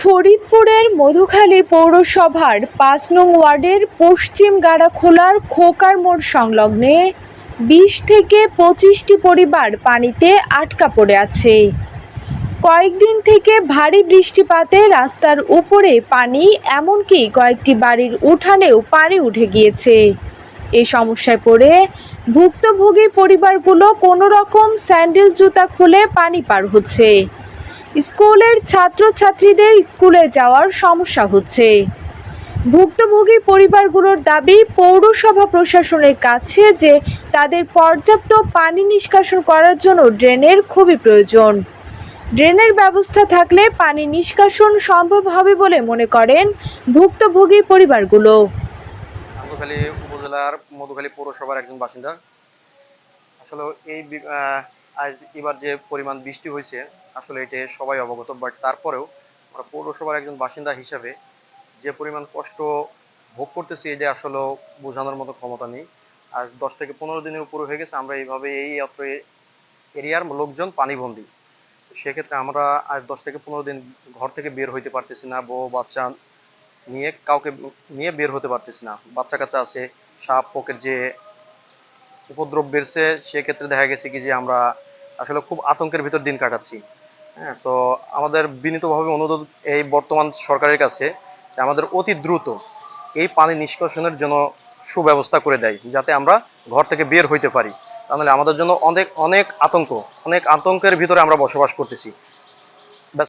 ফরিদপুরের মধুখালী পৌরসভার পাঁচ নং ওয়ার্ডের পশ্চিম গাড়াখোলার খোকার মোড় সংলগ্নে বিশ থেকে পঁচিশটি পরিবার পানিতে আটকা পড়ে আছে। কয়েকদিন থেকে ভারী বৃষ্টিপাতে রাস্তার উপরে পানি, এমনকি কয়েকটি বাড়ির উঠানেও পানি উঠে গিয়েছে। এই সমস্যায় পড়ে ভুক্তভোগী পরিবারগুলো কোনো রকম স্যান্ডেল জুতা খুলে পানি পার হচ্ছে। স্কুলের ছাত্রছাত্রীদের স্কুলে যাওয়ার সমস্যা হচ্ছে। ভুক্তভোগী পরিবারগুলোর দাবি, পৌরসভা প্রশাসনের কাছে যে তাদের পর্যাপ্ত পানি নিষ্কাশন করার জন্য ড্রেনের খুবই প্রয়োজন। ড্রেনের ব্যবস্থা থাকলে পানি নিষ্কাশন সম্ভব হবে বলে মনে করেন ভুক্তভোগী পরিবারগুলো। উপজেলার মধুখালী পৌরসভার একজন বাসিন্দা। আসলে এই আজ এবার যে পরিমাণ বৃষ্টি হয়েছে, আসলে এটা সবাই অবগত বাট তারপরেও আমরা পৌরসভার একজন বাসিন্দা হিসাবে যে পরিমাণ কষ্ট ভোগ করতেছি, এটা আসলে বোঝানোর মতো ক্ষমতা নেই। আজ দশ থেকে পনেরো দিনের উপরে হয়ে গেছে, আমরা এইভাবে এই অত্র এরিয়ার লোকজন পানিবন্দী। সেক্ষেত্রে আমরা আজ দশ থেকে পনেরো দিন ঘর থেকে বের হইতে পারতেছি না, বউ, বাচ্চা নিয়ে কাউকে নিয়ে বের হতে পারতেছি না। বাচ্চা কাচ্চা আছে, সাপ, পোকের যে উপদ্রব বেড়েছে, সেক্ষেত্রে দেখা গেছে কি যে আমরা আসলে খুব আতঙ্কের ভিতর দিন কাটাচ্ছি। হ্যাঁ তো আমাদের বিনীতভাবে অনুরোধ এই বর্তমান সরকারের কাছে আমাদের অতি দ্রুত এই পানি নিষ্কাশনের জন্য সুব্যবস্থা করে দেয়, যাতে আমরা ঘর থেকে বের হইতে পারি। তাহলে আমাদের জন্য অনেক অনেক আতঙ্ক, অনেক আতঙ্কের ভিতরে আমরা বসবাস করতেছি।